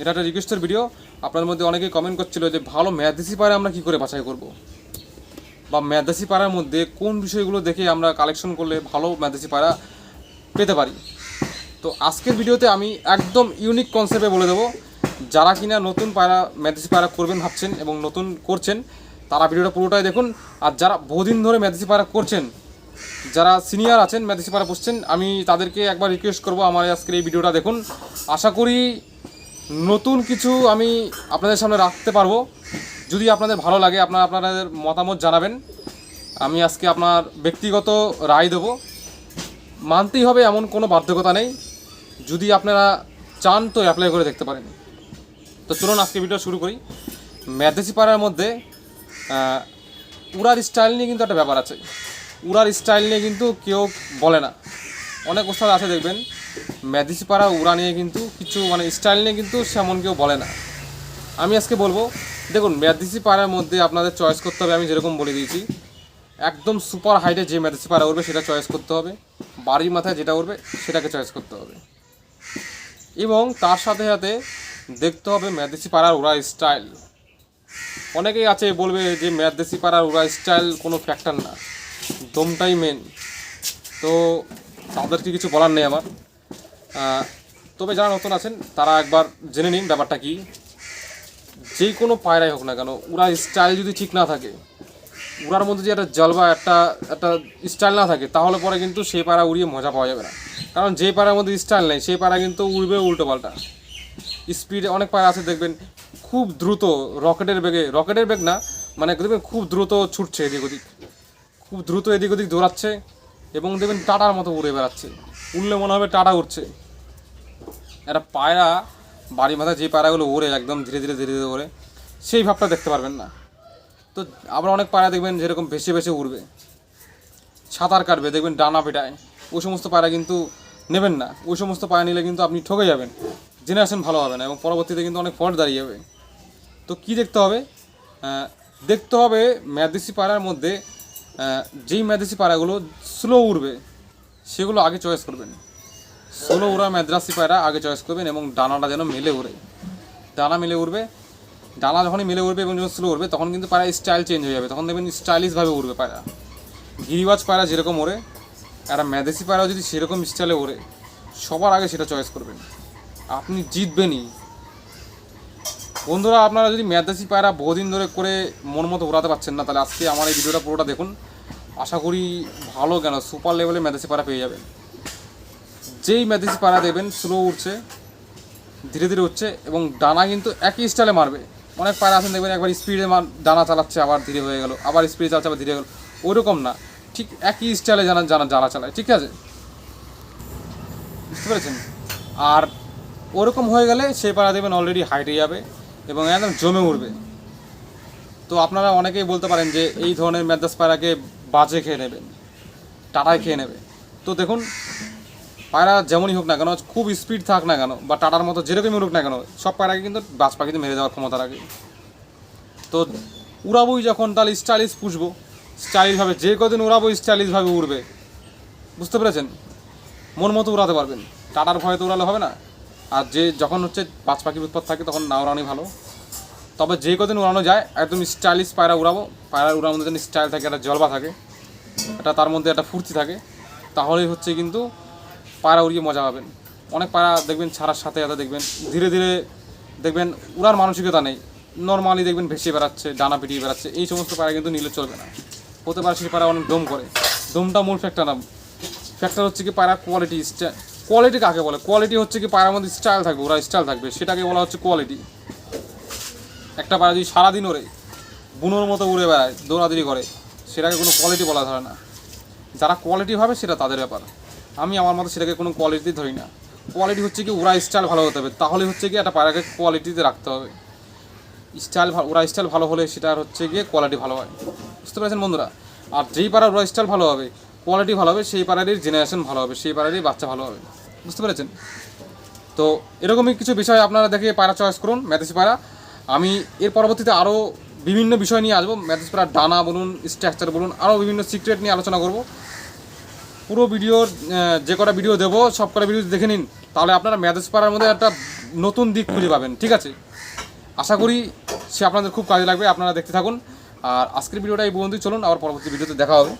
এটা একটা রিকোয়েস্টের ভিডিও আপনার মধ্যে অনেকেই কমেন্ট করছিল যে, ভালো ম্যাদেশি পায়রা আমরা কি করে বাছাই করব? বা ম্যাদেশি পায়রার মধ্যে কোন বিষয়গুলো দেখে আমরা কালেকশন করলে ভালো ম্যাদেশি পায়রা পেতে পারি? তো আজকের ভিডিওতে আমি একদম ইউনিক কনসেপ্টে বলে দেবো। যারা কিনা নতুন পায়রা ম্যাদেশি পায়রা করবেন ভাবছেন এবং নতুন করছেন, তারা ভিডিওটা পুরোটাই দেখুন। আর যারা বহুদিন ধরে ম্যাদেশি পায়রা করছেন, যারা সিনিয়র আছেন ম্যাদেশি পাড়া বসছেন আমি তাদেরকে একবার রিকোয়েস্ট করব আমার আজকের এই ভিডিওটা দেখুন। আশা করি নতুন কিছু আমি আপনাদের সামনে রাখতে পারব। যদি আপনাদের ভালো লাগে, আপনারা আপনাদের মতামত জানাবেন। আমি আজকে আপনার ব্যক্তিগত রায় দেবো। মানতেই হবে, এমন কোনো বাধ্যকতা নেই। যদি আপনারা চান তো অ্যাপ্লাই করে দেখতে পারেন। তো চলুন, আজকে ভিডিও শুরু করি। ম্যাদেশি পাড়ার মধ্যে উড়ার স্টাইল নিয়ে কিন্তু একটা ব্যাপার আছে। উড়ার স্টাইল নিয়ে কিন্তু কেউ বলে না। অনেক ওস্তাদ আছে, দেখবেন। ম্যাদিসি পাড়া উড়া নিয়ে কিন্তু কিছু মানে স্টাইল নিয়ে কিন্তু সেমন কেউ বলে না। আমি আজকে বলব, দেখুন ম্যাদিসি পাড়ার মধ্যে আপনাদের চয়েস করতে হবে, আমি যেরকম বলে দিয়েছি। একদম সুপার হাইটে যে ম্যাদিসি পাড়া উঠবে সেটা চয়েস করতে হবে। বাড়ির মাথায় যেটা উঠবে সেটাকে চয়েস করতে হবে। এবং তার সাথে সাথে দেখতে হবে ম্যাদিসি পাড়ার উড়া স্টাইল অনেকেই আছে, বলবে যে ম্যাদেশি পাড়ার উড়া স্টাইল কোনো ফ্যাক্টর না, দমটাই মেন তো তাদেরকে কিছু বলার নেই আমার। তবে যারা নতুন আছেন, তারা একবার জেনে নিন ব্যাপারটা কি। যে কোনো পায়রাই হোক না কেন উড়া স্টাইল যদি ঠিক না থাকে উড়ার মধ্যে যে একটা জলবা, একটা একটা স্টাইল না থাকে, তাহলে পরে কিন্তু সেই পায়রা উড়িয়ে মজা পাওয়া যাবে না। কারণ যে পায়রার মধ্যে স্টাইল নেই, সেই পায়রা কিন্তু উড়বে উল্টো পাল্টা। স্পিডে অনেক পায়রা আছে, দেখবেন খুব দ্রুত রকেটের বেগে, রকেটের বেগ না মানে দেখবেন খুব দ্রুত ছুটছে এদিক ওদিক, খুব দ্রুত এদিক ওদিক দৌড়াচ্ছে। এবং দেখবেন টাটার মতো উড়ে বেড়াচ্ছে। উড়লে মনে হবে টাটা উঠছে একটা পায়রা, বাড়ির মাথায় যে পায়রাগুলো ওড়ে একদম ধীরে ধীরে ধীরে ধীরে ওড়ে, সেই ভাবটা দেখতে পারবেন না। তো আবার অনেক পায়রা দেখবেন যেরকম ভেসে ভেসে উড়বে। সাঁতার কাটবে, দেখবেন ডানা পেটায়। ওই সমস্ত পায়রা কিন্তু নেবেন না। ওই সমস্ত পায়রা নিলে কিন্তু আপনি ঠকে যাবেন। জেনারেশন ভালো হবে না এবং পরবর্তীতে কিন্তু অনেক ফল্ট দাঁড়িয়ে যাবে। তো কি দেখতে হবে? দেখতে হবে ম্যাদেশি পায়রার মধ্যে যেই ম্যাদেশি পায়রাগুলো স্লো উড়বে, সেগুলো আগে চয়েস করবেন। স্লো উড়া ম্যাদ্রাসি পায়রা আগে চয়েস করবেন এবং ডানাটা যেন মেলে উড়ে। ডানা মেলে উড়বে, ডানা যখনই মেলে উড়বে এবং যখন স্লো উড়বে, তখন কিন্তু পায়রা স্টাইল চেঞ্জ হয়ে যাবে। তখন দেখবেন স্টাইলিশভাবে উড়বে পায়রা গিরিবাজ পায়রা যেরকম ওড়ে একটা ম্যাদেশি পায়রা যদি সেরকম স্টাইলে ওড়ে, সবার আগে সেটা চয়েস করবেন। আপনি জিতবেনই। বন্ধুরা, আপনারা যদি ম্যাদাসি পায়রা বহুদিন ধরে করে মন মতো উড়াতে পারছেন না, তাহলে আজকে আমার এই ভিডিওটা পুরোটা দেখুন। আশা করি ভালো কেন? সুপার লেভেলে ম্যাদাসি পাড়া পেয়ে যাবেন। যেই ম্যাদাসি পাড়া দেবেন স্লো উঠছে, ধীরে ধীরে উঠছে এবং ডানা কিন্তু একই স্টাইলে মারবে। অনেক পায়রা আছেন, দেখবেন একবার স্পিডে মার ডানা চালাচ্ছে, আবার ধীরে হয়ে গেল, আবার স্পিডে চালাচ্ছে, আবার ধীরে গেল। ওইরকম না। ঠিক একই স্টাইলে জানা জানা জানা চালায়, ঠিক আছে? বুঝতে পেরেছেন? আর ওরকম হয়ে গেলে সেই পাড়া দেবেন অলরেডি হাইটে যাবে এবং একদম জমে উঠবে। তো আপনারা অনেকেই বলতে পারেন যে এই ধরনের ম্যাদাস পায়রাকে বাজে খেয়ে নেবেন টাটায় খেয়ে নেবে। তো দেখুন, পায়রা যেমনই হোক না কেন, খুব স্পিড থাক না কেন, বা টাটার মতো যেরকমই হোক না কেন, সব পায়রাকে কিন্তু বাজ পাখিতে মেরে দেওয়ার ক্ষমতা রাখে তো উড়াবই যখন তাহলে স্টাইলিশ পুষবো স্টাইলিশভাবে যে কদিন উড়াবো স্টাইলিশভাবে উড়বে। বুঝতে পেরেছেন? মন মতো উড়াতে পারবেন। টাটার ভয়ে তো উড়ালে হবে না। আর যে যখন হচ্ছে পাঁচ পাখির উৎপাদ থাকে, তখন না উড়ানোই ভালো। তবে যে কদিন উড়ানো যায়, একদম স্টাইলিশ পায়রা উড়াবো। পায়রা উড়ানোর মধ্যে যেন স্টাইল থাকে, একটা জলবা থাকে এটা তার মধ্যে একটা ফুর্তি থাকে, তাহলেই হচ্ছে কিন্তু পায়রা উড়িয়ে মজা পাবেন। অনেক পায়রা দেখবেন ছাড়ার সাথে সাথে দেখবেন, ধীরে ধীরে দেখবেন উড়ার মানসিকতা নেই। নর্মালি দেখবেন ভেসে বেড়াচ্ছে, ডানা পিটিয়ে বেড়াচ্ছে, এই সমস্ত পায়রা কিন্তু নিলে চলবে না। হতে পারে সেই পায়রা অনেক দম করে। দমটা মূল ফ্যাক্টর না। ফ্যাক্টর হচ্ছে কি পায়রা কোয়ালিটি কোয়ালিটি কাকে বলে? কোয়ালিটি হচ্ছে কি পায়রার মধ্যে স্টাইল থাকবে, ওরা স্টাইল থাকবে। সেটাকে বলা হচ্ছে কোয়ালিটি একটা পায়রা যদি সারাদিন ওরে বুনোর মতো উড়ে বেড়ায়, দৌড়াদৌড়ি করে, সেটাকে কোনো কোয়ালিটি বলা ধরে না। যারা কোয়ালিটি ভাবে, সেটা তাদের ব্যাপার। আমি আমার মতো সেটাকে কোনো কোয়ালিটি ধরি না। কোয়ালিটি হচ্ছে কি, ওরা স্টাইল ভালো হতে হবে। তাহলে হচ্ছে কি, একটা পায়রাকে কোয়ালিটিতে রাখতে হবে। স্টাইল ওরা স্টাইল ভালো হলে সেটার হচ্ছে গিয়ে কোয়ালিটি ভালো হয়। বুঝতে পেরেছেন বন্ধুরা? আর যেই পাড়ার ওরা স্টাইল ভালো হবে কোয়ালিটি ভালো হবে, সেই পাড়ারই জেনারেশন ভালো হবে, সেই পাড়ারই বাচ্চা ভালো হবে। বুঝতে পেরেছেন? তো এরকমই কিছু বিষয় আপনারা দেখে পায়রা চয়েস করুন ম্যাথেসি পায়রা। আমি এর পরবর্তীতে আরও বিভিন্ন বিষয় নিয়ে আসব। ম্যাথেস পায়রার ডানা বলুন, স্ট্রাকচার বলুন আরও বিভিন্ন সিক্রেট নিয়ে আলোচনা করব। পুরো ভিডিওর যে কটা ভিডিও দেবো, সব কটা ভিডিও দেখে নিন। তাহলে আপনারা ম্যাথেস পাড়ার মধ্যে একটা নতুন দিক খুঁজে পাবেন, ঠিক আছে? আশা করি সে আপনাদের খুব কাজে লাগবে, আপনারা দেখতে থাকুন। আর আজকের ভিডিওটা এই বন্ধু চলুন, আবার পরবর্তী ভিডিওতে দেখা হবে।